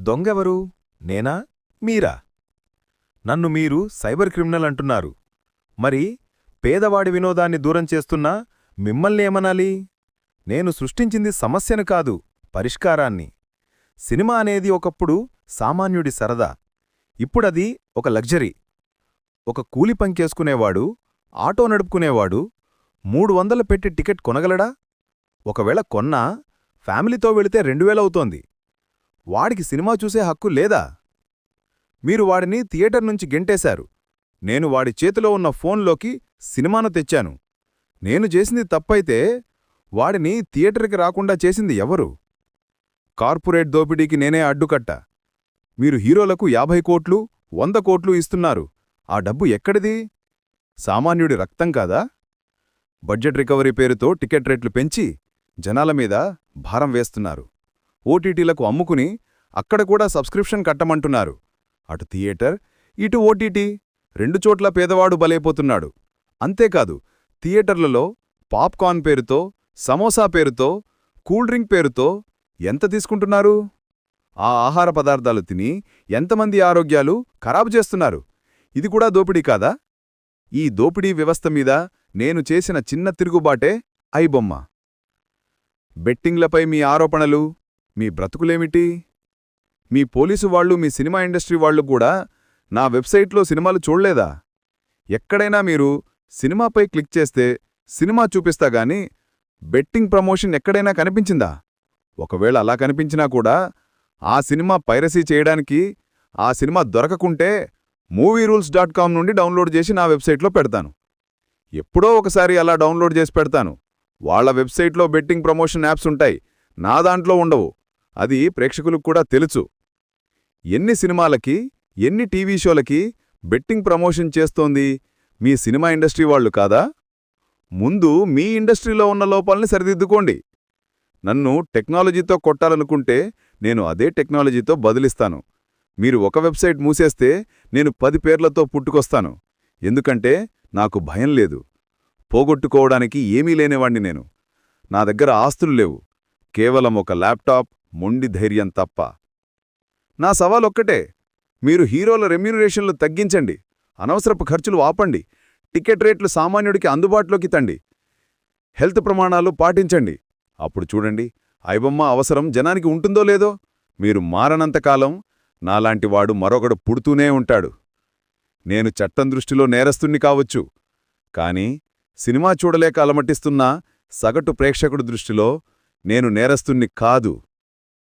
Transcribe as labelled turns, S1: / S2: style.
S1: దొంగెవరు? నేనా? మీరా? నన్ను మీరు సైబర్ క్రిమినల్ అంటున్నారు. మరి పేదవాడి వినోదాన్ని దూరం చేస్తున్నా మిమ్మల్ని ఏమనాలి? నేను సృష్టించింది సమస్యను కాదు పరిష్కారాన్ని. సినిమా అనేది ఒకప్పుడు సామాన్యుడి సరదా. ఇప్పుడది ఒక లగ్జరీ. ఒక కూలి పంకేసుకునేవాడు ఆటో నడుపుకునేవాడు మూడు వందలు పెట్టి టికెట్ కొనగలడా? ఒకవేళ కొన్నా ఫ్యామిలీతో వెళితే రెండువేలవుతోంది వాడికి సినిమా చూసే హక్కు లేదా? మీరు వాడిని థియేటర్ నుంచి గెంటేశారు. నేను వాడి చేతిలో ఉన్న ఫోన్లోకి సినిమాను తెచ్చాను. నేను చేసింది తప్పైతే వాడిని థియేటర్కి రాకుండా చేసింది ఎవరు? కార్పొరేట్ దోపిడీకి నేనే అడ్డుకట్ట. మీరు హీరోలకు యాభై కోట్లు వంద కోట్లు ఇస్తున్నారు. ఆ డబ్బు ఎక్కడిది? సామాన్యుడి రక్తం కాదా? బడ్జెట్ రికవరీ పేరుతో టికెట్ రేట్లు పెంచి జనాల మీద భారం వేస్తున్నారు. ఓటీటీలకు అమ్ముకుని అక్కడ కూడా సబ్స్క్రిప్షన్ కట్టమంటున్నారు. అటు థియేటర్ ఇటు ఓటీటీ రెండు చోట్ల పేదవాడు బలైపోతున్నాడు. అంతేకాదు థియేటర్లలో పాప్కార్న్ పేరుతో సమోసా పేరుతో కూల్ డ్రింక్ పేరుతో ఎంత తీసుకుంటున్నారు? ఆ ఆహార పదార్థాలు తిని ఎంతమంది ఆరోగ్యాలు ఖరాబు చేస్తున్నారు? ఇది కూడా దోపిడీ కాదా? ఈ దోపిడీ వ్యవస్థ మీద నేను చేసిన చిన్న తిరుగుబాటే ఐబొమ్మ. బెట్టింగ్లపై మీ ఆరోపణలు మీ బ్రతుకులేమిటి? మీ పోలీసు వాళ్ళు మీ సినిమా ఇండస్ట్రీ వాళ్ళు కూడా నా వెబ్సైట్లో సినిమాలు చూడలేదా? ఎక్కడైనా మీరు సినిమాపై క్లిక్ చేస్తే సినిమా చూపిస్తా గాని బెట్టింగ్ ప్రమోషన్ ఎక్కడైనా కనిపించిందా? ఒకవేళ అలా కనిపించినా కూడా ఆ సినిమా పైరసీ చేయడానికి ఆ సినిమా దొరకకుంటే మూవీ రూల్స్ డాట్ కామ్ నుండి డౌన్లోడ్ చేసి నా వెబ్సైట్లో పెడతాను. ఎప్పుడో ఒకసారి అలా డౌన్లోడ్ చేసి పెడతాను. వాళ్ళ వెబ్సైట్లో బెట్టింగ్ ప్రమోషన్ యాప్స్ ఉంటాయి. నా దాంట్లో ఉండవు. అది ప్రేక్షకులకు కూడా తెలుసు. ఎన్ని సినిమాలకి ఎన్ని టీవీ షోలకి బెట్టింగ్ ప్రమోషన్ చేస్తోంది మీ సినిమా ఇండస్ట్రీ వాళ్ళు కాదా? ముందు మీ ఇండస్ట్రీలో ఉన్న లోపాల్ని సరిదిద్దుకోండి. నన్ను టెక్నాలజీతో కొట్టాలనుకుంటే నేను అదే టెక్నాలజీతో బదిలిస్తాను. మీరు ఒక వెబ్సైట్ మూసేస్తే నేను పది పేర్లతో పుట్టుకొస్తాను. ఎందుకంటే నాకు భయం లేదు. పోగొట్టుకోవడానికి ఏమీ లేనివాణ్ణి నేను. నా దగ్గర ఆస్తులు లేవు. కేవలం ఒక ల్యాప్టాప్ మొండి ధైర్యం తప్ప. నా సవాలొక్కటే. మీరు హీరోల రెమ్యూనరేషన్లు తగ్గించండి. అనవసరపు ఖర్చులు ఆపండి. టికెట్ రేట్లు సామాన్యుడికి అందుబాటులోకి తండి. హెల్త్ ప్రమాణాలు పాటించండి. అప్పుడు చూడండి ఐబొమ్మ అవసరం జనానికి ఉంటుందో లేదో? మీరు మారనంతకాలం నాలాంటివాడు మరొకడు పుడుతూనే ఉంటాడు. నేను చట్టం దృష్టిలో నేరస్తుణ్ణి కావచ్చు. కాని సినిమా చూడలేక అలమటిస్తున్న సగటు ప్రేక్షకుడి దృష్టిలో నేను నేరస్తుణ్ణి కాదు.